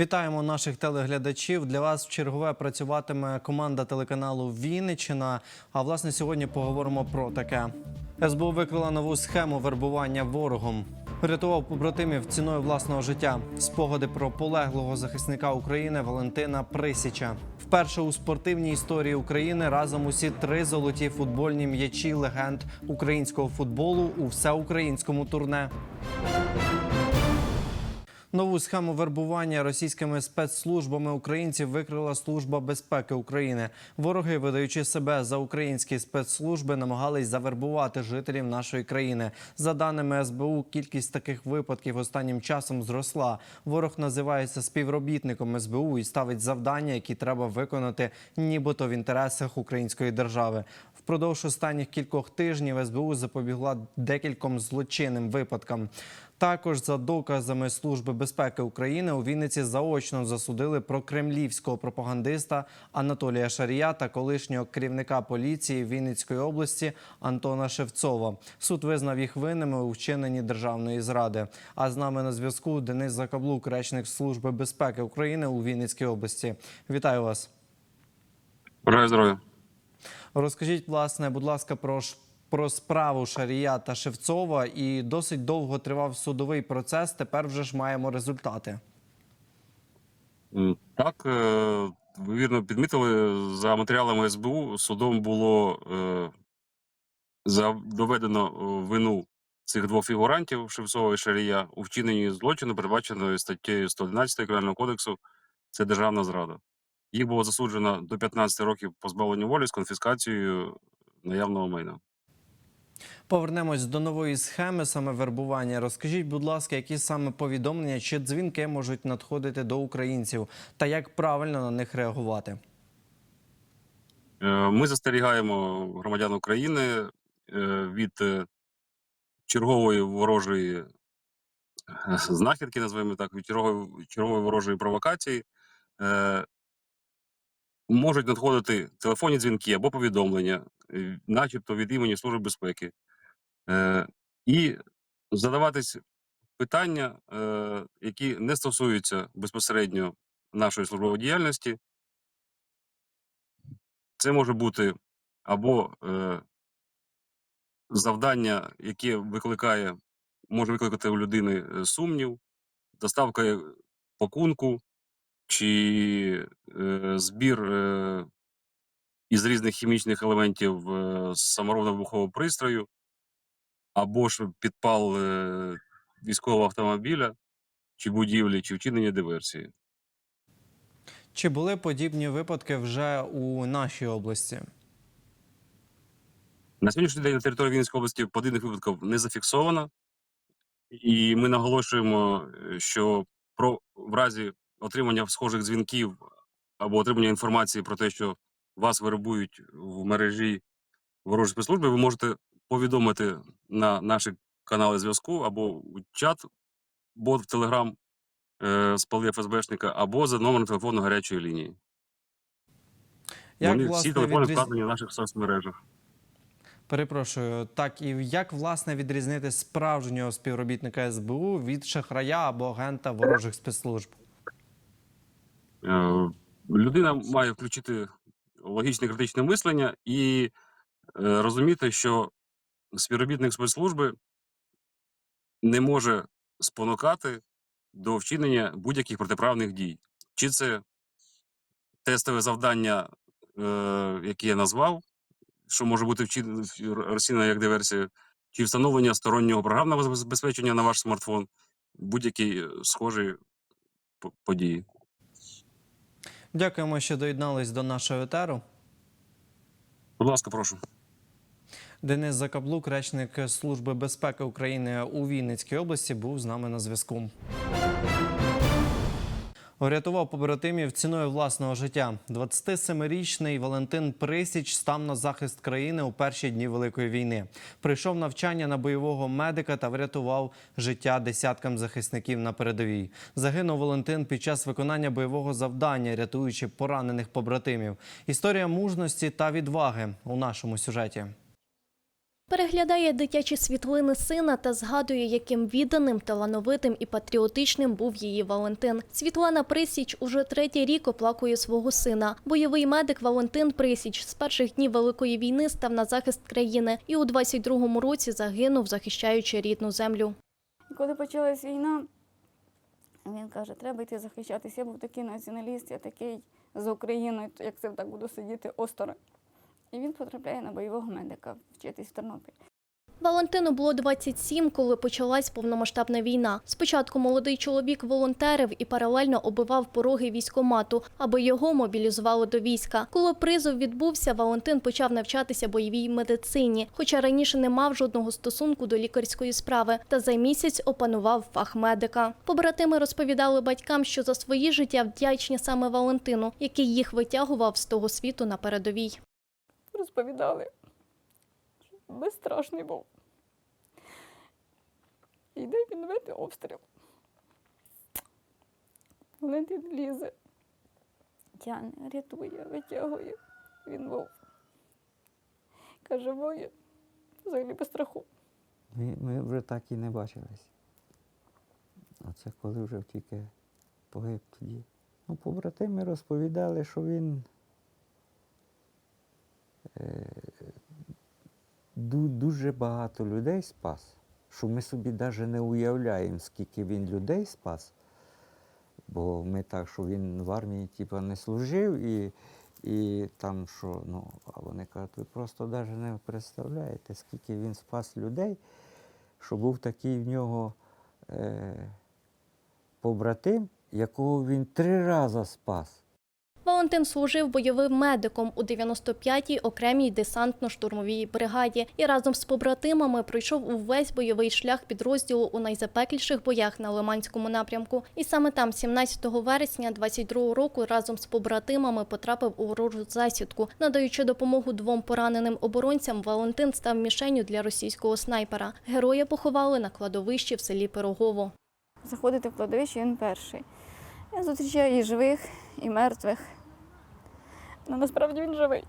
Вітаємо наших телеглядачів. Для вас чергове працюватиме команда телеканалу Вінниччина. А власне сьогодні поговоримо про таке. СБУ викрила нову схему вербування ворогом. Врятував побратимів ціною власного життя. Спогади про полеглого захисника України Валентина Присіча. Вперше у спортивній історії України разом усі три золоті футбольні м'ячі легенд українського футболу у всеукраїнському турне. Нову схему вербування російськими спецслужбами українців викрила Служба безпеки України. Вороги, видаючи себе за українські спецслужби, намагались завербувати жителів нашої країни. За даними СБУ, кількість таких випадків останнім часом зросла. Ворог називається співробітником СБУ і ставить завдання, які треба виконати, нібито в інтересах української держави. Впродовж останніх кількох тижнів СБУ запобігла декільком злочинним випадкам. Також за доказами Служби безпеки України у Вінниці заочно засудили про кремлівського пропагандиста Анатолія Шарія та колишнього керівника поліції Вінницької області Антона Шевцова. Суд визнав їх винними у вчиненні державної зради. А з нами на зв'язку Денис Закаблук, речник Служби безпеки України у Вінницькій області. Вітаю вас. Здоров'я. Розкажіть, власне, будь ласка, про про справу Шарія та Шевцова. І досить довго тривав судовий процес. Тепер вже ж маємо результати. Так, е, ви вірно підмітили, за матеріалами СБУ судом було е, доведено е, вину цих двох фігурантів Шевцова і Шарія у вчиненні злочину, передбаченої статтею 111 Кримінального кодексу. Це державна зрада. Їх було засуджено до 15 років позбавлення волі з конфіскацією наявного майна. Повернемось до нової схеми саме вербування. Розкажіть, будь ласка, які саме повідомлення чи дзвінки можуть надходити до українців, та як правильно на них реагувати? Е, Ми застерігаємо громадян України е, від е, чергової ворожої знахідки, називаємо так, від чергової ворожої провокації. Можуть надходити телефонні дзвінки або повідомлення, е, начебто від імені Служби безпеки, Е, і задаватись питання, е, які не стосуються безпосередньо нашої службової діяльності. Це може бути або е, завдання, яке викликає, може викликати у людини е, сумнів, доставка е, пакунку чи е, збір е, із різних хімічних елементів е, з саморобного вибухового пристрою, або ж підпал е, військового автомобіля чи будівлі, чи вчинення диверсії. Чи були подібні випадки вже у нашій області? На сьогоднішній день на території Вінницької області подібних випадків не зафіксовано, і ми наголошуємо, е, що про в разі отримання схожих дзвінків або отримання інформації про те, що вас вербують в мережі ворожої спецслужби, ви можете повідомити на наші канали зв'язку або у чат, бот в Телеграм е, спали ФСБшника, або за номером телефону гарячої лінії. Як Вони всі телефони відріз... вказані в наших соцмережах. перепрошую, так і як власне відрізнити справжнього співробітника СБУ від шахрая або агента ворожих спецслужб? Е, людина має включити логічне критичне мислення і е, розуміти, що співробітник спецслужби не може спонукати до вчинення будь-яких протиправних дій. Чи це тестове завдання, е, яке я назвав, що може бути розцінено як диверсія, чи встановлення стороннього програмного забезпечення на ваш смартфон, будь-які схожі події. Дякуємо, що доєднались до нашого етеру. Будь ласка, прошу. Денис Закаблук, речник Служби безпеки України у Вінницькій області, був з нами на зв'язку. Врятував побратимів ціною власного життя. 27-річний Валентин Присіч став на захист країни у перші дні Великої війни. Прийшов навчання на бойового медика та врятував життя десяткам захисників на передовій. Загинув Валентин під час виконання бойового завдання, рятуючи поранених побратимів. Історія мужності та відваги у нашому сюжеті. Переглядає дитячі світлини сина та згадує, яким відданим, талановитим і патріотичним був її Валентин. Світлана Присіч уже третій рік оплакує свого сина. Бойовий медик Валентин Присіч з перших днів Великої війни став на захист країни і у 22-му році загинув, захищаючи рідну землю. Коли почалась війна, він каже, треба йти захищатися. Я був такий націоналіст, я такий за Україною, як це так буду сидіти осторонь. І він потрапляє на бойового медика вчитись в Тернопіль. Валентину було 27, коли почалась повномасштабна війна. Спочатку молодий чоловік волонтерив і паралельно оббивав пороги військомату, аби його мобілізували до війська. Коли призов відбувся, Валентин почав навчатися бойовій медицині, хоча раніше не мав жодного стосунку до лікарської справи, та за місяць опанував фах медика. Побратими розповідали батькам, що за свої життя вдячні саме Валентину, який їх витягував з того світу на передовій. Розповідали, безстрашний був. Йде він веде обстріл. Валентин лізе, тягне, рятує, витягує. Він був. Каже, воїн, взагалі без страху. Ми, ми вже так і не бачились. А це коли вже тільки погиб тоді. Ну, побратими розповідали, що він дуже багато людей спас, що ми собі навіть не уявляємо, скільки він людей спас. Бо ми так, що він в армії типу, не служив і, і там що, ну, а вони кажуть, ви просто навіть не представляєте, скільки він спас людей, що був такий в нього е, побратим, якого він три рази спас. Валентин служив бойовим медиком у 95-й окремій десантно-штурмовій бригаді і разом з побратимами пройшов увесь бойовий шлях підрозділу у найзапекліших боях на Лиманському напрямку. І саме там, 17 вересня 22-го року, разом з побратимами потрапив у ворожу засідку. Надаючи допомогу двом пораненим оборонцям, Валентин став мішенню для російського снайпера. Героя поховали на кладовищі в селі Пирогово. Заходити в кладовище він перший. Я зустрічаю і живих, і мертвих. Ну, насправді він живий.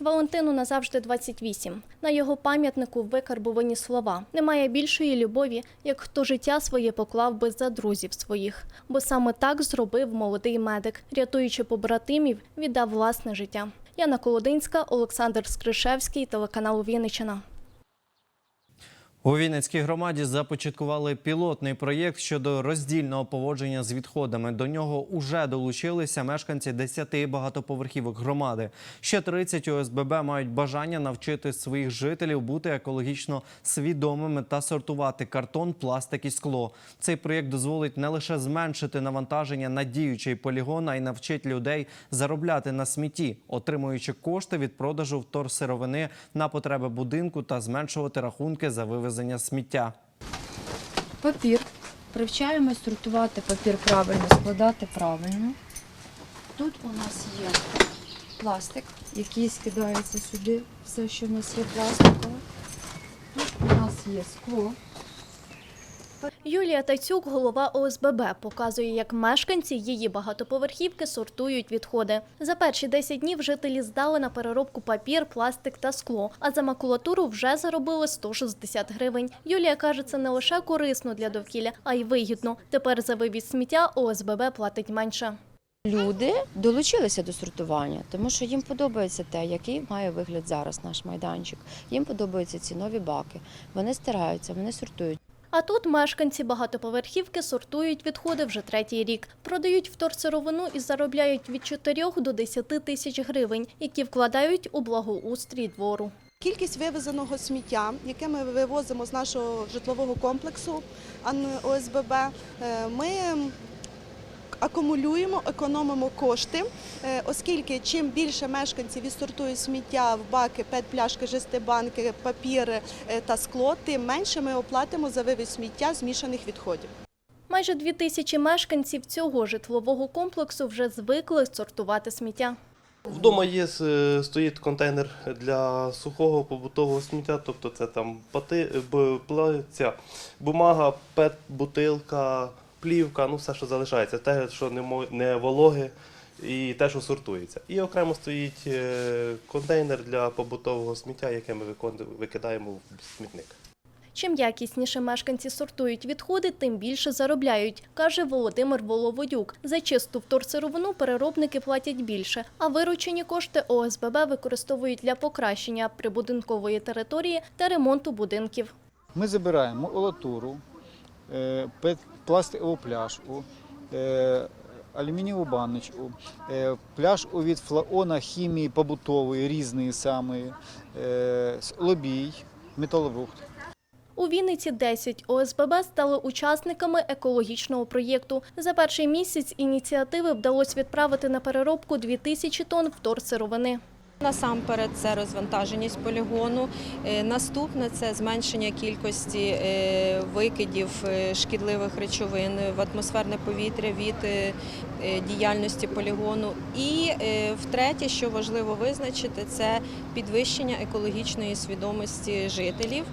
Валентину назавжди 28. На його пам'ятнику викарбувані слова. Немає більшої любові, як хто життя своє поклав би за друзів своїх. Бо саме так зробив молодий медик, рятуючи побратимів, віддав власне життя. Яна Колодинська, Олександр Скришевський, телеканал Вінниччина. У Вінницькій громаді започаткували пілотний проєкт щодо роздільного поводження з відходами. До нього уже долучилися мешканці 10 багатоповерхівок громади. Ще 30 ОСББ мають бажання навчити своїх жителів бути екологічно свідомими та сортувати картон, пластик і скло. Цей проєкт дозволить не лише зменшити навантаження на діючий полігон, а й навчить людей заробляти на смітті, отримуючи кошти від продажу вторсировини на потреби будинку та зменшувати рахунки за вивезення сміття. Папір. Привчаємось сортувати папір правильно, складати правильно. Тут у нас є пластик, який скидається сюди. Все, що в нас є пластикове. Тут у нас є скло. Юлія Тайцюк, голова ОСББ, показує, як мешканці її багатоповерхівки сортують відходи. За перші 10 днів жителі здали на переробку папір, пластик та скло, а за макулатуру вже заробили 160 гривень. Юлія каже, це не лише корисно для довкілля, а й вигідно. Тепер за вивіз сміття ОСББ платить менше. Люди долучилися до сортування, тому що їм подобається те, який має вигляд зараз наш майданчик. Їм подобаються ці нові баки. Вони стараються, вони сортують. А тут мешканці багатоповерхівки сортують відходи вже третій рік. Продають вторсировину і заробляють від 4 до 10 тисяч гривень, які вкладають у благоустрій двору. Кількість вивезеного сміття, яке ми вивозимо з нашого житлового комплексу ОСББ, е, ми акумулюємо, економимо кошти, е, оскільки чим більше мешканців відсортують сміття в баки, пет-пляшки, жестибанки, папір е, та скло, тим менше ми оплатимо за вивіз сміття змішаних відходів. Майже дві тисячі мешканців цього житлового комплексу вже звикли сортувати сміття. Вдома є е, стоїть контейнер для сухого побутового сміття, тобто це там пати, б- бумага, пет, бутилка, плівка, ну все, що залишається. Те, що не, мо- не вологе і те, що сортується. І окремо стоїть е, контейнер для побутового сміття, яке ми викидаємо в смітник. Чим якісніше мешканці сортують відходи, тим більше заробляють, каже Володимир Воловодюк. За чисту вторсировину переробники платять більше, а виручені кошти ОСББ використовують для покращення прибудинкової території та ремонту будинків. Ми забираємо макулатуру, е, пластикову пляшку, е, алюмінієву баночку, е, пляшку від флаона хімії побутової, різної самої, е, лобій, металобрухт. У Вінниці 10 ОСББ стали учасниками екологічного проєкту. За перший місяць ініціативи вдалося відправити на переробку 2000 тонн вторсировини. Насамперед це розвантаженість полігону. Е, Наступне це зменшення кількості е, викидів е, шкідливих речовин в атмосферне повітря від діяльності полігону. І втретє, що важливо визначити, це підвищення екологічної свідомості жителів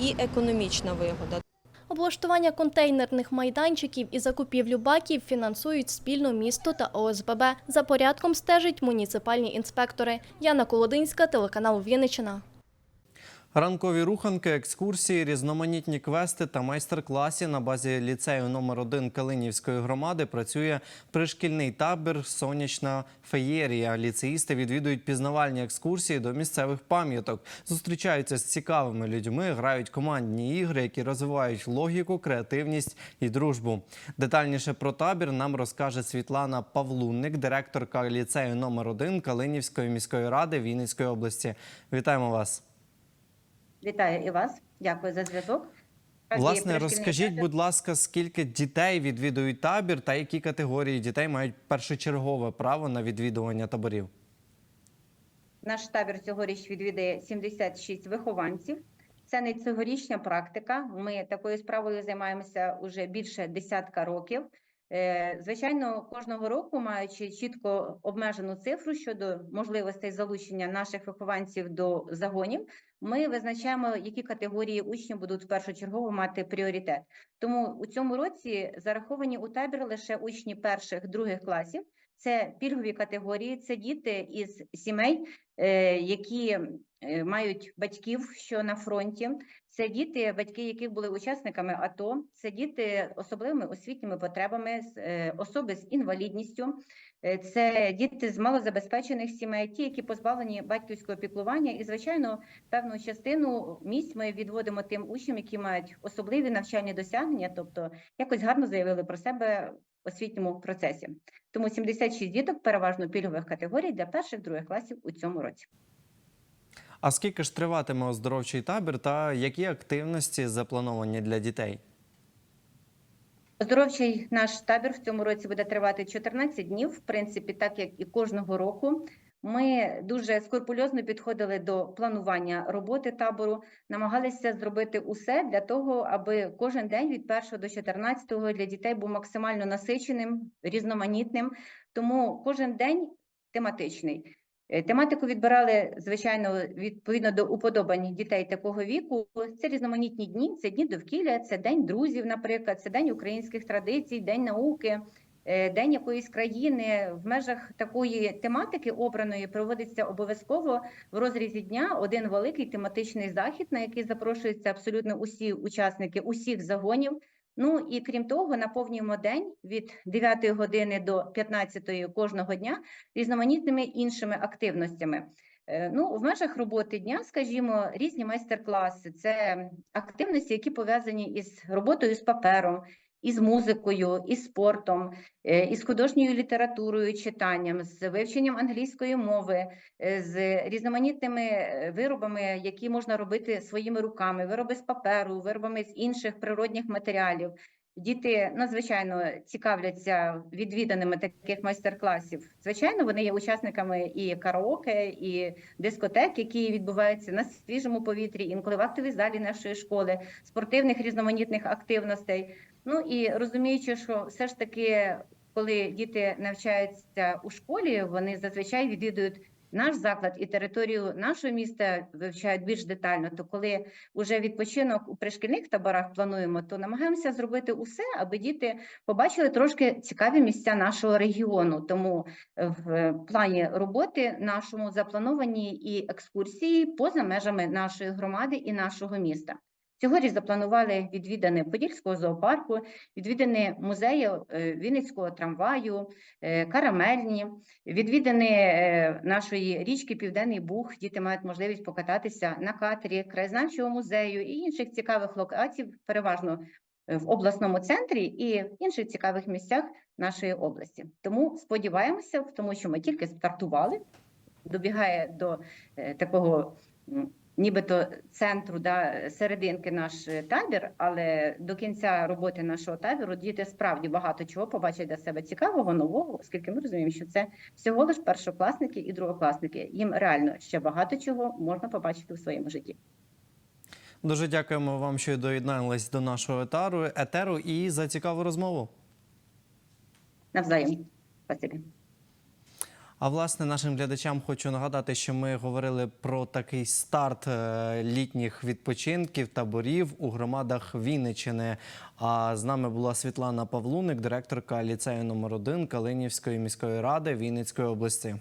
і економічна вигода. Облаштування контейнерних майданчиків і закупівлю баків фінансують спільно місто та ОСББ. За порядком стежать муніципальні інспектори. Яна Колодинська, телеканал Вінниччина. Ранкові руханки, екскурсії, різноманітні квести та майстер-класи на базі ліцею номер 1 Калинівської громади працює пришкільний табір Сонячна феєрія. Ліцеїсти відвідують пізнавальні екскурсії до місцевих пам'яток, зустрічаються з цікавими людьми, грають командні ігри, які розвивають логіку, креативність і дружбу. Детальніше про табір нам розкаже Світлана Павлунник, директорка ліцею номер 1 Калинівської міської ради Вінницької області. Вітаємо вас. Вітаю і вас. Дякую за зв'язок. Власне, розкажіть, будь ласка, скільки дітей відвідують табір та які категорії дітей мають першочергове право на відвідування таборів? Наш табір цьогоріч відвідає 76 вихованців. Це не цьогорічня практика. Ми такою справою займаємося уже більше десятка років. Е, Звичайно, кожного року, маючи чітко обмежену цифру щодо можливостей залучення наших вихованців до загонів, ми визначаємо, які категорії учнів будуть першочергово мати пріоритет. Тому у цьому році зараховані у табір лише учні перших других класів. Це пільгові категорії, це діти із сімей, е, які е, мають батьків, що на фронті. Це діти, батьки яких були учасниками АТО, це діти особливими освітніми потребами, е, особи з інвалідністю, це діти з малозабезпечених сімей, ті, які позбавлені батьківського піклування. І, звичайно, певну частину місць ми відводимо тим учням, які мають особливі навчальні досягнення, тобто якось гарно заявили про себе в освітньому процесі. Тому 76 діток переважно пільгових категорій для перших других класів у цьому році. А скільки ж триватиме оздоровчий табір та які активності заплановані для дітей? Оздоровчий наш табір в цьому році буде тривати 14 днів, в принципі, так як і кожного року. Ми дуже скрупульозно підходили до планування роботи табору, намагалися зробити усе для того, аби кожен день від 1 до 14 для дітей був максимально насиченим, різноманітним. Тому кожен день тематичний. Е, Тематику відбирали, звичайно, відповідно до уподобань дітей такого віку. Це різноманітні дні, це дні довкілля, це день друзів, наприклад, це день українських традицій, день науки, день якоїсь країни. В межах такої тематики обраної проводиться обов'язково в розрізі дня один великий тематичний захід, на який запрошуються абсолютно усі учасники усіх загонів. Ну і крім того, наповнюємо день від 9 години до 15 кожного дня різноманітними іншими активностями. Е, Ну, в межах роботи дня, скажімо, різні майстер-класи, це активності, які пов'язані із роботою з папером, із музикою, із спортом, е, із художньою літературою, читанням, з вивченням англійської мови, е, з різноманітними е, виробами, які можна робити своїми руками, вироби з паперу, виробами з інших природних матеріалів. Діти надзвичайно цікавляться відвіданими таких майстер-класів. Звичайно, вони є учасниками і караоке, і дискотек, які відбуваються на свіжому повітрі, інколи в актовій залі нашої школи, спортивних різноманітних активностей. Ну і розуміючи, що все ж таки, коли діти навчаються у школі, вони зазвичай відвідують наш заклад і територію нашого міста вивчають більш детально, то коли вже відпочинок у пришкільних таборах плануємо, то намагаємося зробити усе, аби діти побачили трошки цікаві місця нашого регіону. Тому в плані роботи нашому заплановані і екскурсії поза межами нашої громади і нашого міста. Цьогоріч запланували відвідини Подільського зоопарку, відвідини музею е, Вінницького трамваю, е, карамельні, відвідини е, нашої річки Південний Буг. Діти мають можливість покататися на катері, краєзнавчого музею і інших цікавих локацій, переважно в обласному центрі і в інших цікавих місцях нашої області. Тому сподіваємося, тому що ми тільки стартували, добігає до такого. Нібито центру да, серединки наш е, табір, але до кінця роботи нашого табору діти справді багато чого побачать для себе цікавого, нового, оскільки ми розуміємо, що це всього лиш першокласники і другокласники. Їм реально ще багато чого можна побачити у своєму житті. Дуже дякуємо вам, що доєднались до нашого етеру, етеру і за цікаву розмову. Навзаєм. Спасибі. А власне нашим глядачам хочу нагадати, що ми говорили про такий старт е, літніх відпочинків, таборів у громадах Вінничини. А з нами була Світлана Павлуник, директорка ліцею номер 1 Калинівської міської ради Вінницької області.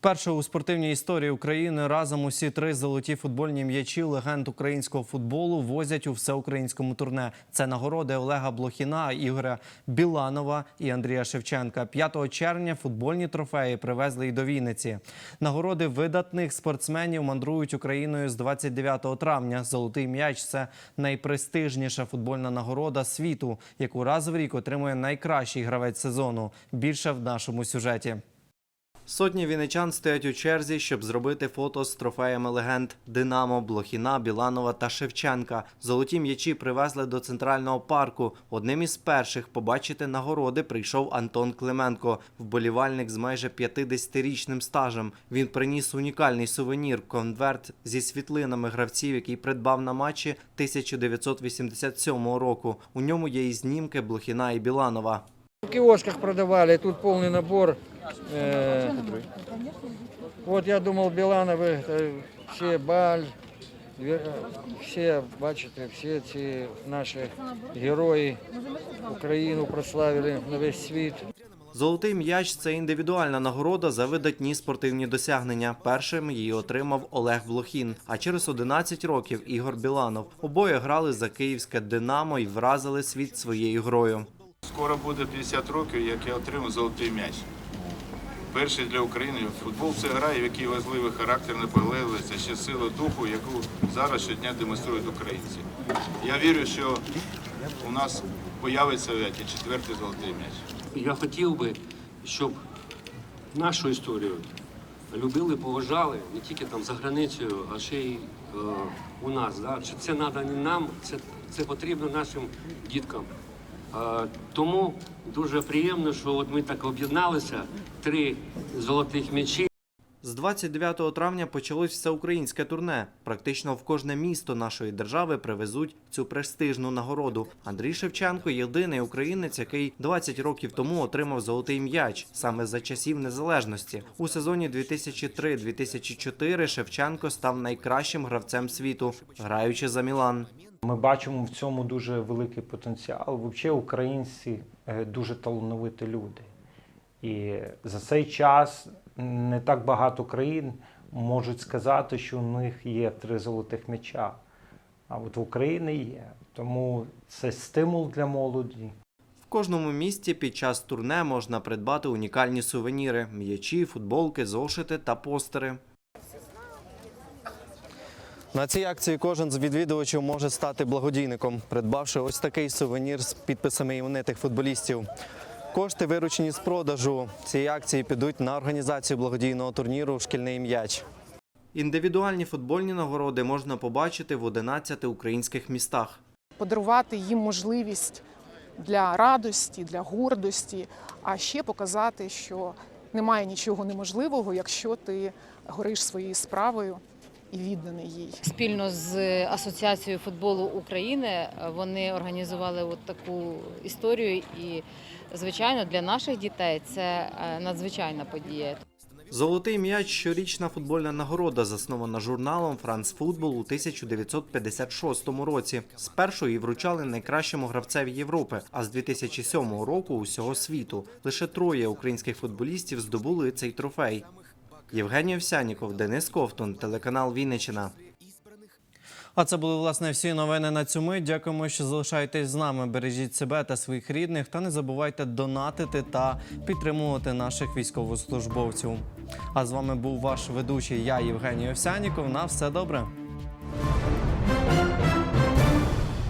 Вперше у спортивній історії України разом усі три золоті футбольні м'ячі легенд українського футболу возять у всеукраїнському турне. Це нагороди Олега Блохіна, Ігоря Біланова і Андрія Шевченка. 5 червня футбольні трофеї привезли й до Вінниці. Нагороди видатних спортсменів мандрують Україною з 29 травня. Золотий м'яч це найпрестижніша футбольна нагорода світу, яку раз в рік отримує найкращий гравець сезону. Більше в нашому сюжеті. Сотні вінничан стоять у черзі, щоб зробити фото з трофеями легенд Динамо, Блохіна, Біланова та Шевченка. Золоті м'ячі привезли до центрального парку. Одним із перших побачити нагороди прийшов Антон Клименко, вболівальник з майже 50-річним стажем. Він приніс унікальний сувенір конверт зі світлинами гравців, який придбав на матчі 1987 року. У ньому є і знімки Блохіна і Біланова. В киосках продавали, тут полный набор. Э, вот я думал, Билановы, это все Баль, Ве- все, бачите, всі ці наші герої Україну прославили на весь світ. Золотий м'яч це індивідуальна нагорода за видатні спортивні досягнення. Першим її отримав Олег Блохін. А через 11 років Ігор Біланов. Обоє грали за київське Динамо і вразили світ своєю грою. Скоро буде 50 років, як я отримав золотий м'яч. Перший для України футбол це гра, в якій важливий характер, наполегливість, а ще сила духу, яку зараз щодня демонструють українці. Я вірю, що у нас появиться четвертий золотий м'яч. Я хотів би, щоб нашу історію любили, поважали не тільки там за границею, а ще й е, у нас. Да? Це треба не нам, це, це потрібно нашим діткам. Тому дуже приємно, що от ми так об'єдналися, три золотих м'ячі. З 29 травня почалось всеукраїнське турне. Практично в кожне місто нашої держави привезуть цю престижну нагороду. Андрій Шевченко єдиний українець, який 20 років тому отримав золотий м'яч саме за часів незалежності. У сезоні 2003-2004 Шевченко став найкращим гравцем світу, граючи за Мілан. Ми бачимо в цьому дуже великий потенціал. Взагалі, українці е, дуже талановиті люди. І за цей час не так багато країн можуть сказати, що у них є три золотих м'яча. А от в Україні є. Тому це стимул для молоді. В кожному місті під час турне можна придбати унікальні сувеніри: м'ячі, футболки, зошити та постери. На цій акції кожен з відвідувачів може стати благодійником, придбавши ось такий сувенір з підписами іменитих футболістів. Кошти, виручені з продажу цієї акції, підуть на організацію благодійного турніру Шкільний м'яч. Індивідуальні футбольні нагороди можна побачити в 11 українських містах. подарувати їм можливість для радості, для гордості, а ще показати, що немає нічого неможливого, якщо ти гориш своєю справою і відданий їй. Спільно з Асоціацією футболу України вони організували от таку історію. І, звичайно, для наших дітей це е, надзвичайна подія. Золотий м'яч щорічна футбольна нагорода, заснована журналом «Франц Футбол» у 1956 році. Спершу її вручали найкращому гравцеві Європи, а з 2007 року усього світу. Лише троє українських футболістів здобули цей трофей. Євгеній Овсяніков, Денис Ковтун, телеканал Вінниччина. А це були власне всі новини на цю мить. Дякуємо, що залишаєтесь з нами. Бережіть себе та своїх рідних, та не забувайте донатити та підтримувати наших військовослужбовців. А з вами був ваш ведучий я, Євгеній Овсяніков. На все добре.